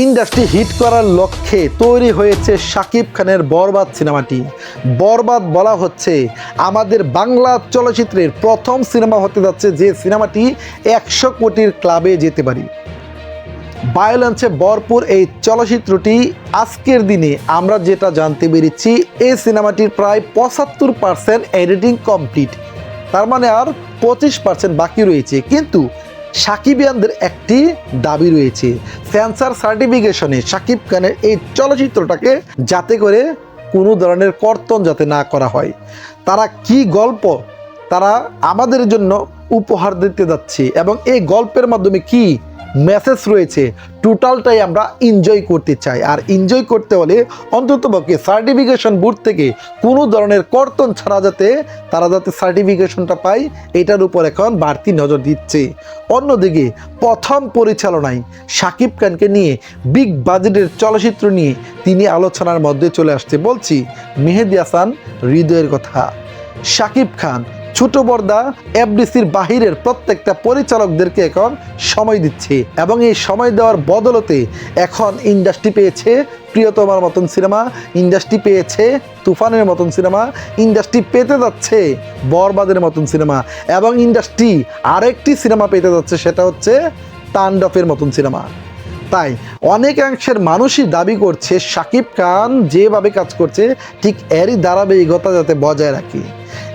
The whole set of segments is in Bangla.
ইন্ডাস্ট্রি হিট করার লক্ষ্যে তৈরি হয়েছে শাকিব খানের বরবাদ সিনেমাটি। বরবাদ বলা হচ্ছে, আমাদের বাংলা চলচ্চিত্রের প্রথম সিনেমা হতে যাচ্ছে যে সিনেমাটি একশো কোটির ক্লাবে যেতে পারি। বায়োলেন্সে ভরপুর এই চলচ্চিত্রটি আজকের দিনে আমরা যেটা জানতে পেরেছি, এই সিনেমাটির প্রায় পঁচাত্তর পার্সেন্ট এডিটিং কমপ্লিট। তার মানে আর পঁচিশ পার্সেন্ট বাকি রয়েছে। কিন্তু সাকিবিয়ানদের একটি দাবি রয়েছে। সেন্সার সার্টিফিকেশনে সাকিব খানের এই চলচ্চিত্রটাকে যাতে করে কোনো ধরনের কর্তন যাতে না করা হয়। তারা কি গল্প তারা আমাদের জন্য উপহার দিতে যাচ্ছে এবং এই গল্পের মাধ্যমে কি মেসেজ রয়েছে টোটালটাই আমরা এনজয় করতে চাই। আর এনজয় করতে হলে অন্ততপক্ষে সার্টিফিকেশন বোর্ড থেকে কোনো ধরনের কর্তন ছাড়া যাতে তারা যাতে সার্টিফিকেশনটা পায়, এটার উপর এখন বাড়তি নজর দিচ্ছে। অন্যদিকে প্রথম পরিচালনায় সাকিব খানকে নিয়ে বিগ বাজেটের চলচ্চিত্র নিয়ে তিনি আলোচনার মধ্যে চলে আসছে। বলছি, মেহেদি হাসান, হৃদয়ের কথা। শাকিব খান ছোট বর্দা এফডিসির বাহিরের প্রত্যেকটা পরিচালকদেরকে এখন সময় দিচ্ছে এবং এই সময় দেওয়ার বদলতে এখন ইন্ডাস্ট্রি পেয়েছে প্রিয়তমার মতন সিনেমা, ইন্ডাস্ট্রি পেয়েছে তুফানের মতন সিনেমা, ইন্ডাস্ট্রি পেতে যাচ্ছে বরবাদের মতন সিনেমা এবং ইন্ডাস্ট্রি আরেকটি সিনেমা পেতে যাচ্ছে, সেটা হচ্ছে তাণ্ডবের মতন সিনেমা। তাই অনেকাংশের মানুষই দাবি করছে, শাকিব খান যেভাবে কাজ করছে, ঠিক এরই ধারাবাহিকতা যাতে বজায় রাখি।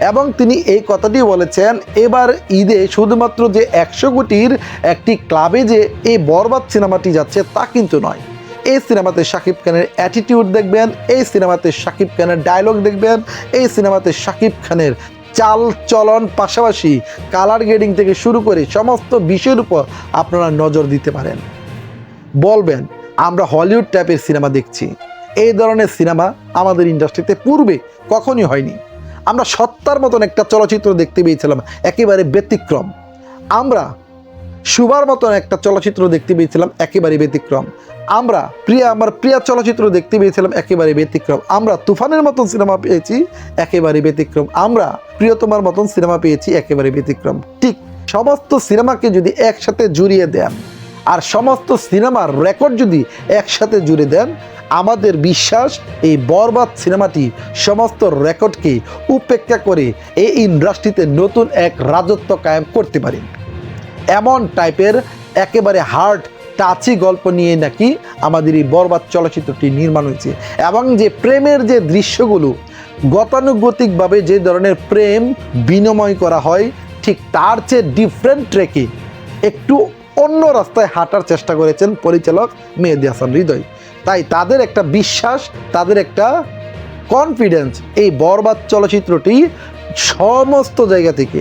এবং তিনি এই কথাটি বলেছেন, এবার ঈদে শুধুমাত্র যে একশো কোটির একটি ক্লাবে যে এই বরবাদ সিনেমাটি যাচ্ছে তা কিন্তু নয়। এই সিনেমাতে শাকিব খানের অ্যাটিটিউড দেখবেন, এই সিনেমাতে শাকিব খানের ডায়লগ দেখবেন, এই সিনেমাতে শাকিব খানের চাল চলন পাশাপাশি কালার গ্রেডিং থেকে শুরু করে সমস্ত বিষয়ের উপর আপনারা নজর দিতে পারেন। বলবেন, আমরা হলিউড টাইপের সিনেমা দেখছি। এই ধরনের সিনেমা আমাদের ইন্ডাস্ট্রিতে পূর্বে কখনই হয়নি। আমরা সত্তার মতন একটা চলচ্চিত্র দেখতে পেয়েছিলাম, একেবারে ব্যতিক্রম। আমরা সুবার মতন একটা চলচ্চিত্র দেখতে পেয়েছিলাম, একেবারে ব্যতিক্রম। আমরা প্রিয়া, আমার প্রিয়া চলচ্চিত্র দেখতে পেয়েছিলাম, একেবারে ব্যতিক্রম। আমরা তুফানের মতন সিনেমা পেয়েছি, একেবারে ব্যতিক্রম। আমরা প্রিয়তমার মতন সিনেমা পেয়েছি, একেবারে ব্যতিক্রম। ঠিক সমস্ত সিনেমাকে যদি একসাথে জুড়িয়ে দেন, আর সমস্ত সিনেমার রেকর্ড যদি একসাথে জুড়ে দেন আমাদের বিশ্বাস, এই বরবাদ সিনেমাটি সমস্ত রেকর্ডকে উপেক্ষা করে এই ইন্ডাস্ট্রিতে নতুন এক রাজত্ব কায়েম করতে পারে। এমন টাইপের একেবারে হার্ড, টাচি গল্প নিয়ে নাকি আমাদের এই বরবাদ চলচ্চিত্রটি নির্মাণ হয়েছে এবং যে প্রেমের যে দৃশ্যগুলো, গতানুগতিকভাবে যে ধরনের প্রেম বিনিময় করা হয়, ঠিক তার চেয়ে ডিফারেন্ট ট্রেকে একটু অন্য রাস্তায় হাঁটার চেষ্টা করেছেন পরিচালক মেহেদি হাসান হৃদয়। তাই তাদের একটা বিশ্বাস, তাদের একটা কনফিডেন্স এই বরবাদ চলচ্চিত্রটি সমস্ত জায়গা থেকে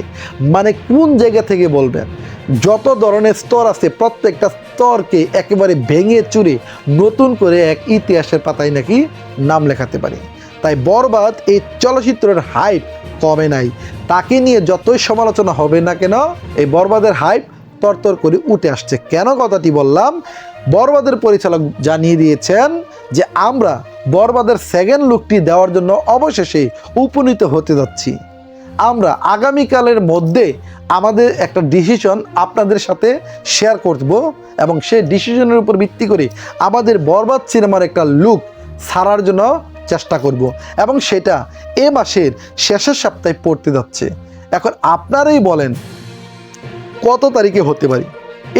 মানে কোন জায়গা থেকে বলবেন? যত ধরনের স্তর আছে, প্রত্যেকটা স্তরকে একেবারে ভেঙে চুরে নতুন করে এক ইতিহাসের পাতায় নাকি নাম লেখাতে পারে। তাই বরবাদ এই চলচ্চিত্রের হাইপ কমে নাই। তাকে নিয়ে যতই সমালোচনা হবে না কেন, এই বরবাদের হাইপ তরতর করে উঠে আসছে। কেন কথাটি বললাম? বরবাদের পরিচালক জানিয়ে দিয়েছেন যে আমরা বরবাদের সেকেন্ড লুকটি দেওয়ার জন্য অবশেষে উপনীত হতে যাচ্ছি। আমরা আগামীকালের মধ্যে আমাদের একটা ডিসিশন আপনাদের সাথে শেয়ার করব এবং সেই ডিসিশনের উপর ভিত্তি করে আমাদের বরবাদ সিনেমার একটা লুক ছাড়ার জন্য চেষ্টা করব এবং সেটা এ মাসের শেষের সপ্তাহে পড়তে যাচ্ছে। এখন আপনারাই বলেন কত তারিখে হতে পারি?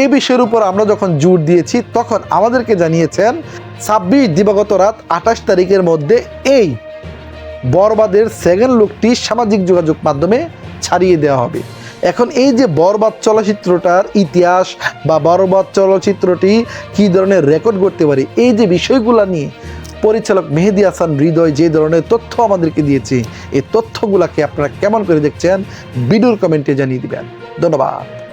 এই বিষয়ের উপর আমরা যখন জোর দিয়েছি, তখন আমাদেরকে জানিয়েছেন ছাব্বিশ দিবাগত রাত আঠাশ তারিখের মধ্যে এই বরবাদের সেকেন্ড লুকটি সামাজিক যোগাযোগ মাধ্যমে ছাড়িয়ে দেওয়া হবে। এখন এই যে বরবাদ চলচ্চিত্রটার ইতিহাস বা বরবাদ চলচ্চিত্রটি কী ধরনের রেকর্ড করতে পারে, এই যে বিষয়গুলো নিয়ে পরিচালক মেহেদি হাসান হৃদয় যে ধরনের তথ্য আমাদেরকে দিয়েছে, এই তথ্যগুলোকে আপনারা কেমন করে দেখছেন, ভিডিওর কমেন্টে জানিয়ে দিবেন। ধন্যবাদ।